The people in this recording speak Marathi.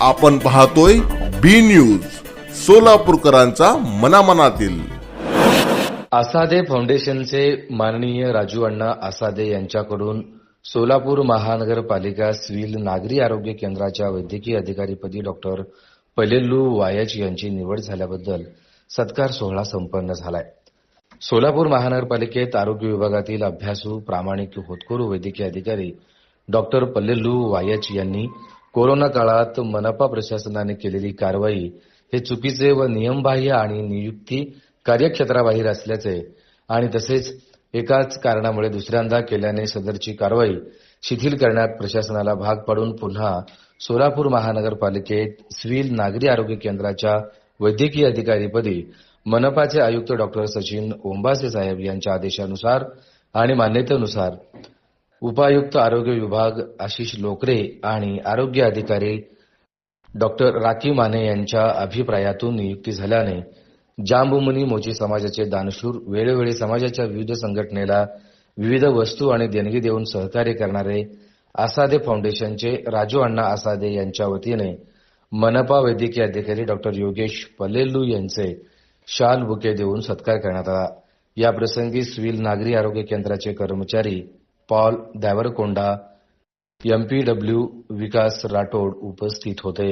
आपण पाहतोय बी न्यूज सोलापूरकरांचा मनामनातील. आसादे फाउंडेशनचे माननीय राजू अण्णा आसादे यांच्याकडून सोलापूर महानगरपालिका सिव्हिल नागरी आरोग्य केंद्राच्या वैद्यकीय अधिकारीपदी डॉक्टर पलेल्लू वायच यांची निवड झाल्याबद्दल सत्कार सोहळा संपन्न झालाय. सोलापूर महानगरपालिकेत आरोग्य विभागातील अभ्यासू प्रामाणिक होतकरू वैद्यकीय अधिकारी डॉक्टर पल्लेल्लू वायच यांनी कोरोना काळात मनपा प्रशासनाने केलेली कारवाई हे चुकीचे व नियमबाह्य आणि नियुक्ती कार्यक्षेत्राबाहेर असल्याचे आणि तसेच एकाच कारणामुळे दुसऱ्यांदा केल्याने सदरची कारवाई शिथिल करण्यात प्रशासनाला भाग पाडून पुन्हा सोलापूर महानगरपालिकेत सिव्हिल नागरी आरोग्य केंद्राच्या वैद्यकीय अधिकारीपदी मनपाचे आयुक्त डॉक्टर सचिन ओंबासे साहेब यांच्या आदेशानुसार आणि मान्यतेनुसार उपायुक्त आरोग्य विभाग आशिष लोकरे आणि आरोग्य अधिकारी डॉक्टर राखी माने यांच्या अभिप्रायातून नियुक्ती झाल्याने जांबुमुनी मोची समाजाचे दानशूर वेळोवेळी समाजाच्या विविध संघटनेला विविध वस्तू आणि देणगी देऊन सहकार्य करणारे आसादे फाउंडेशनचे राजू अण्णा आसादे यांच्या वतीने मनपा वैद्यकीय अधिकारी डॉक्टर योगेश पलेल्लू यांचे शाल बुके देऊन सत्कार करण्यात आला. या प्रसंगी सिव्हिल नागरी आरोग्य केंद्राचे कर्मचारी पॉल दॅवरकोंडा एमपीडब्ल्यू विकास राठोड उपस्थित होते.